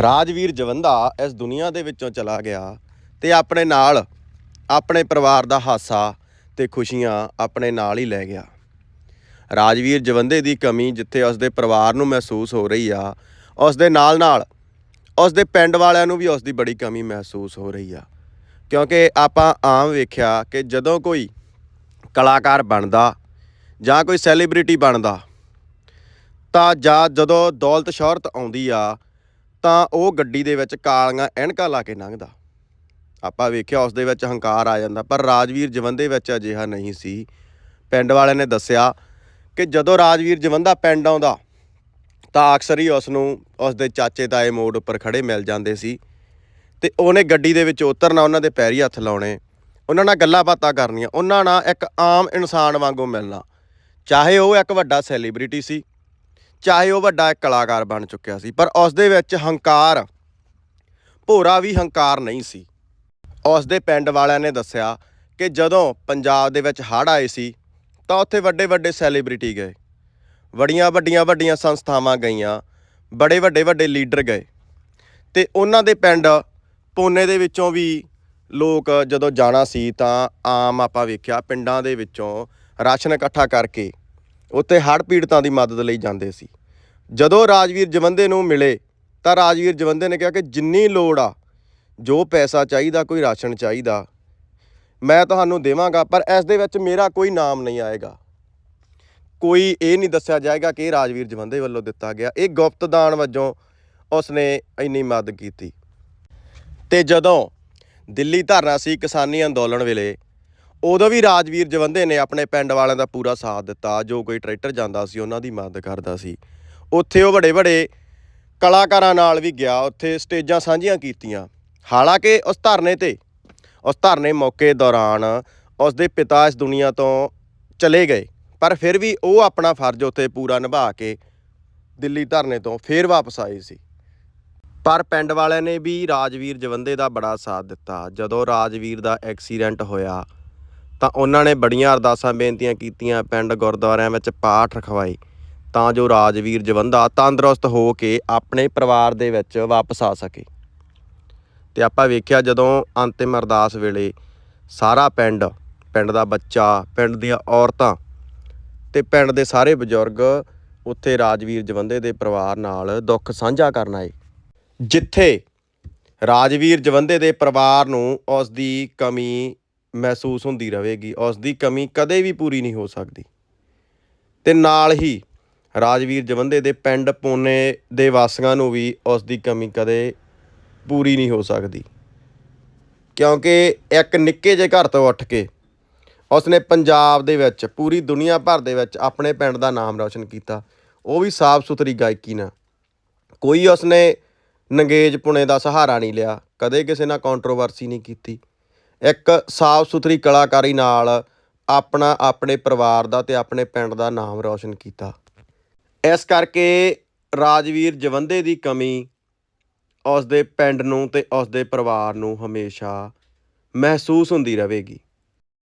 ਰਾਜਵੀਰ ਜਵੰਦਾ ਇਸ ਦੁਨੀਆ ਦੇ ਵਿੱਚੋਂ ਚਲਾ ਗਿਆ ਤੇ ਆਪਣੇ ਨਾਲ ਆਪਣੇ ਪਰਿਵਾਰ ਦਾ ਹਾਸਾ ਤੇ ਖੁਸ਼ੀਆਂ ਆਪਣੇ ਨਾਲ ਹੀ ਲੈ ਗਿਆ। ਰਾਜਵੀਰ ਜਵੰਦੇ ਦੀ ਕਮੀ ਜਿੱਥੇ ਉਸ ਦੇ ਪਰਿਵਾਰ ਨੂੰ ਮਹਿਸੂਸ ਹੋ ਰਹੀ ਆ ਉਸ ਦੇ ਨਾਲ ਨਾਲ ਉਸ ਦੇ ਪਿੰਡ ਵਾਲਿਆਂ ਨੂੰ ਵੀ ਉਸ ਦੀ ਬੜੀ ਕਮੀ ਮਹਿਸੂਸ ਹੋ ਰਹੀ ਆ। ਕਿਉਂਕਿ ਆਪਾਂ ਆਮ ਵੇਖਿਆ ਕਿ ਜਦੋਂ ਕੋਈ ਕਲਾਕਾਰ ਬਣਦਾ ਜਾਂ ਕੋਈ ਸੈਲੀਬ੍ਰਿਟੀ ਬਣਦਾ ਤਾਂ ਜਾਂ ਜਦੋਂ ਦੌਲਤ ਸ਼ੋਹਰਤ ਆਉਂਦੀ ਆ ਤਾਂ ਉਹ ਗੱਡੀ ਦੇ ਵਿੱਚ ਕਾਲੀਆਂ ਐਨਕਾਂ ਲਾ ਕੇ ਲੰਘਦਾ। ਆਪਾਂ ਵੇਖਿਆ ਉਸ ਦੇ ਵਿੱਚ ਹੰਕਾਰ ਆ ਜਾਂਦਾ, ਪਰ ਰਾਜਵੀਰ ਜਵੰਦੇ ਵਿੱਚ ਅਜਿਹਾ ਨਹੀਂ ਸੀ। ਪਿੰਡ ਵਾਲਿਆਂ ਨੇ ਦੱਸਿਆ ਕਿ ਜਦੋਂ ਰਾਜਵੀਰ ਜਵੰਦਾ ਪਿੰਡ ਆਉਂਦਾ, ਤਾਂ ਅਕਸਰ ਹੀ ਉਸ ਨੂੰ, ਉਸ ਦੇ ਚਾਚੇ ਤਾਏ ਮੋੜ ਉੱਪਰ ਖੜੇ ਮਿਲ ਜਾਂਦੇ ਸੀ ਤੇ ਉਹਨੇ ਗੱਡੀ ਦੇ ਵਿੱਚ ਉਤਰਨਾ, ਉਹਨਾਂ ਦੇ ਪੈਰੀ ਹੱਥ ਲਾਉਣੇ, ਉਹਨਾਂ ਨਾਲ ਗੱਲਾਂ ਬਾਤਾਂ ਕਰਨੀਆਂ, ਉਹਨਾਂ ਨਾਲ ਇੱਕ ਆਮ ਇਨਸਾਨ ਵਾਂਗੂ ਮਿਲਣਾ, ਚਾਹੇ ਉਹ ਇੱਕ ਵੱਡਾ ਸੈਲੀਬ੍ਰਿਟੀ ਸੀ। ਚਾਹੇ ਉਹ ਵੱਡਾ ਇੱਕ ਕਲਾਕਾਰ ਬਣ ਚੁੱਕਿਆ ਸੀ, ਪਰ ਉਸ ਦੇ ਵਿੱਚ ਹੰਕਾਰ, ਭੋਰਾ ਵੀ ਹੰਕਾਰ ਨਹੀਂ ਸੀ। ਉਸ ਦੇ ਪਿੰਡ ਵਾਲਿਆਂ ਨੇ ਦੱਸਿਆ ਕਿ ਜਦੋਂ ਪੰਜਾਬ ਦੇ ਵਿੱਚ ਹੜ੍ਹ ਆਏ ਸੀ, ਤਾਂ ਉੱਥੇ ਵੱਡੇ ਵੱਡੇ ਸੈਲੀਬ੍ਰਿਟੀ ਗਏ। ਵੱਡੀਆਂ ਵੱਡੀਆਂ ਵੱਡੀਆਂ ਸੰਸਥਾਵਾਂ ਗਈਆਂ, ਬੜੇ ਵੱਡੇ ਵੱਡੇ ਲੀਡਰ ਗਏ। ਤੇ ਉਹਨਾਂ ਦੇ ਪਿੰਡ ਪੋਨੇ ਦੇ ਵਿੱਚੋਂ ਵੀ ਲੋਕ ਜਦੋਂ ਜਾਣਾ ਸੀ, ਤਾਂ ਆਮ ਆਪਾਂ ਵੇਖਿਆ ਪਿੰਡਾਂ ਦੇ ਵਿੱਚੋਂ ਰਾਸ਼ਨ ਇਕੱਠਾ ਕਰਕੇ ਉੱਥੇ ਹੜ੍ਹ ਪੀੜਤਾਂ ਦੀ ਮਦਦ ਲਈ ਜਾਂਦੇ ਸੀ। ਜਦੋਂ ਰਾਜਵੀਰ ਜਵੰਦੇ ਨੂੰ ਮਿਲੇ, ਤਾਂ ਰਾਜਵੀਰ ਜਵੰਦੇ ਨੇ ਕਿਹਾ ਕਿ ਜਿੰਨੀ ਲੋੜ ਆ, ਜੋ ਪੈਸਾ ਚਾਹੀਦਾ, ਕੋਈ ਰਾਸ਼ਨ ਚਾਹੀਦਾ, ਮੈਂ ਤੁਹਾਨੂੰ ਦੇਵਾਂਗਾ, ਪਰ ਇਸ ਦੇ ਵਿੱਚ ਮੇਰਾ ਕੋਈ ਨਾਮ ਨਹੀਂ ਆਏਗਾ। ਕੋਈ ਇਹ ਨਹੀਂ ਦੱਸਿਆ ਜਾਏਗਾ ਕਿ ਇਹ ਰਾਜਵੀਰ ਜਵੰਦੇ ਵੱਲੋਂ ਦਿੱਤਾ ਗਿਆ। ਇਹ ਗੁਪਤ ਦਾਨ ਵਜੋਂ ਉਸਨੇ ਇੰਨੀ ਮਦਦ ਕੀਤੀ। ਤੇ ਜਦੋਂ ਦਿੱਲੀ ਧਰਨਾ ਸੀ ਕਿਸਾਨੀ ਅੰਦੋਲਨ ਵੇਲੇ ਉਦੋਂ ਵੀ ਰਾਜਵੀਰ ਜਵੰਦੇ ਨੇ ਆਪਣੇ ਪਿੰਡ ਵਾਲਿਆਂ ਦਾ ਪੂਰਾ ਸਾਥ ਦਿੱਤਾ। ਜੋ ਕੋਈ ਟਰੈਕਟਰ ਜਾਂਦਾ ਸੀ, ਉਹਨਾਂ ਦੀ ਮਦਦ ਕਰਦਾ ਸੀ। ਉੱਥੇ ਉਹ ਵੱਡੇ ਵੱਡੇ ਕਲਾਕਾਰਾਂ ਨਾਲ ਵੀ ਗਿਆ। ਉੱਥੇ ਸਟੇਜਾਂ ਸਾਂਝੀਆਂ ਕੀਤੀਆਂ। ਹਾਲਾਂਕਿ ਉਸ ਧਰਨੇ ਤੇ, ਉਸ ਧਰਨੇ ਮੌਕੇ ਦੌਰਾਨ ਉਸ ਦੇ ਪਿਤਾ ਇਸ ਦੁਨੀਆ ਤੋਂ ਚਲੇ ਗਏ। ਪਰ ਫਿਰ ਵੀ ਉਹ ਆਪਣਾ ਫਰਜ਼ ਉੱਥੇ ਪੂਰਾ ਨਿਭਾ ਕੇ ਦਿੱਲੀ ਧਰਨੇ ਤੋਂ ਫੇਰ ਵਾਪਸ ਆਏ ਸੀ। ਪਰ ਪਿੰਡ ਵਾਲਿਆਂ ਨੇ ਵੀ ਰਾਜਵੀਰ ਜਵੰਦੇ ਦਾ ਬੜਾ ਸਾਥ ਦਿੱਤਾ। ਜਦੋਂ ਰਾਜਵੀਰ ਦਾ ਐਕਸੀਡੈਂਟ ਹੋਇਆ ਤਾਂ ਉਹਨਾਂ ਨੇ ਬੜੀਆਂ ਅਰਦਾਸਾਂ ਬੇਨਤੀਆਂ ਕੀਤੀਆਂ, ਪਿੰਡ ਗੁਰਦੁਆਰਿਆਂ ਵਿੱਚ ਪਾਠ ਰਖਵਾਏ। ਤਾਂ ਜੋ ਰਾਜਵੀਰ ਜਵੰਦਾ ਤੰਦਰੁਸਤ ਹੋ ਕੇ ਆਪਣੇ ਪਰਿਵਾਰ ਦੇ ਵਿੱਚ ਵਾਪਸ ਆ ਸਕੇ। ਤੇ ਆਪਾਂ ਵੇਖਿਆ ਜਦੋਂ ਅੰਤਿਮ ਅਰਦਾਸ ਵੇਲੇ ਸਾਰਾ ਪਿੰਡ ਪਿੰਡ ਦਾ ਬੱਚਾ, ਪਿੰਡ ਦੀਆਂ ਔਰਤਾਂ ਤੇ ਪਿੰਡ ਦੇ ਸਾਰੇ ਬਜ਼ੁਰਗ ਉੱਥੇ ਰਾਜਵੀਰ ਜਵੰਦੇ ਦੇ ਪਰਿਵਾਰ ਨਾਲ ਦੁੱਖ ਸਾਂਝਾ ਕਰਨ ਆਏ। ਜਿੱਥੇ ਰਾਜਵੀਰ ਜਵੰਦੇ ਦੇ ਪਰਿਵਾਰ ਨੂੰ ਉਸ ਦੀ ਕਮੀ ਮਹਿਸੂਸ ਹੁੰਦੀ ਰਹੇਗੀ ਉਸ ਦੀ ਕਮੀ ਕਦੇ ਵੀ ਪੂਰੀ ਨਹੀਂ ਹੋ ਸਕਦੀ। ਤੇ ਨਾਲ ਹੀ ਰਾਜਵੀਰ ਜਵੰਦੇ ਦੇ ਪਿੰਡ ਪੋਨੇ ਦੇ ਵਾਸੀਆਂ ਨੂੰ ਵੀ ਉਸ ਦੀ ਕਮੀ ਕਦੇ ਪੂਰੀ ਨਹੀਂ ਹੋ ਸਕਦੀ। ਕਿਉਂਕਿ ਇੱਕ ਨਿੱਕੇ ਜਿਹੇ ਘਰ ਤੋਂ ਉੱਠ ਕੇ ਉਸਨੇ ਪੰਜਾਬ ਦੇ ਵਿੱਚ, ਪੂਰੀ ਦੁਨੀਆ ਭਰ ਦੇ ਵਿੱਚ ਆਪਣੇ ਪਿੰਡ ਦਾ ਨਾਮ ਰੌਸ਼ਨ ਕੀਤਾ। ਉਹ ਵੀ ਸਾਫ਼ ਸੁਥਰੀ ਗਾਇਕੀ ਨਾਲ। ਕੋਈ ਉਸਨੇ ਨੰਗੇਜ ਪੁਣੇ ਦਾ ਸਹਾਰਾ ਨਹੀਂ ਲਿਆ, ਕਦੇ ਕਿਸੇ ਨਾਲ ਕੰਟਰੋਵਰਸੀ ਨਹੀਂ ਕੀਤੀ। ਇੱਕ ਸਾਫ਼ ਸੁਥਰੀ ਕਲਾਕਾਰੀ ਨਾਲ ਆਪਣਾ, ਆਪਣੇ ਪਰਿਵਾਰ ਦਾ ਤੇ ਆਪਣੇ ਪਿੰਡ ਦਾ ਨਾਮ ਰੌਸ਼ਨ ਕੀਤਾ। ਇਸ ਕਰਕੇ ਰਾਜਵੀਰ ਜਵੰਦੇ ਦੀ ਕਮੀ ਉਸ ਦੇ ਪਿੰਡ ਨੂੰ ਤੇ ਉਸ ਦੇ ਪਰਿਵਾਰ ਨੂੰ ਹਮੇਸ਼ਾ ਮਹਿਸੂਸ ਹੁੰਦੀ ਰਹੇਗੀ।